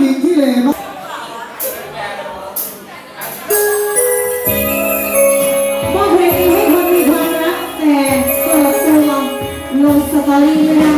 หญิที่เลมากมอบเพลงนี้ให้คนมีความรักแต่เปิดตัวลงสตอรี่ไม่ได้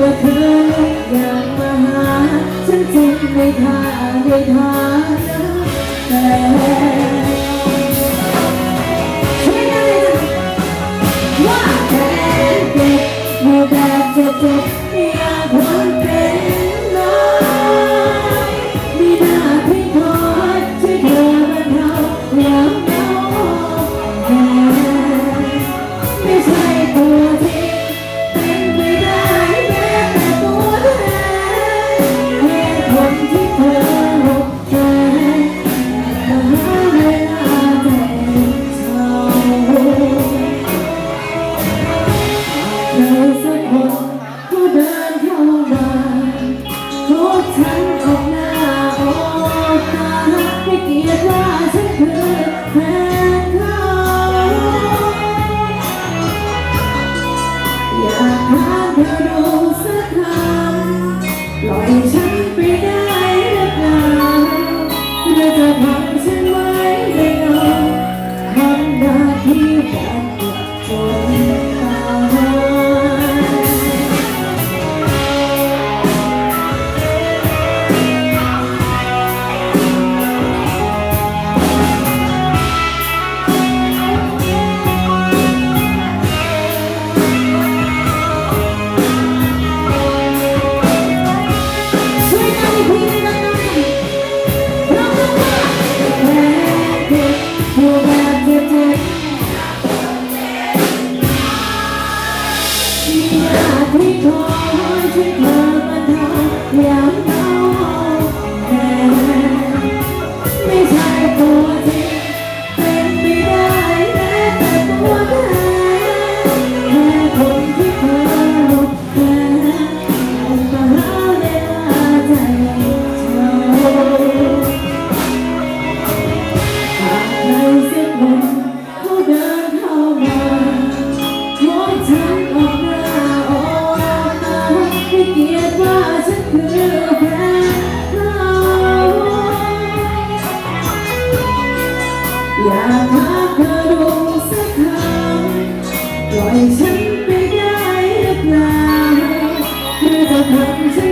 ว่าเพิ่อยากมาหาฉันจริงไม่ท่าไม่ท่านแต่ว่าแต่เด็กไม่แต่เจ็บเจ็อยากทน พระบรมสัถานปล่อยฉัน now. อยากพาเธอลงสักครั้งปล่อยฉันไปได้หรือเปล่าเธอจะทำฉัน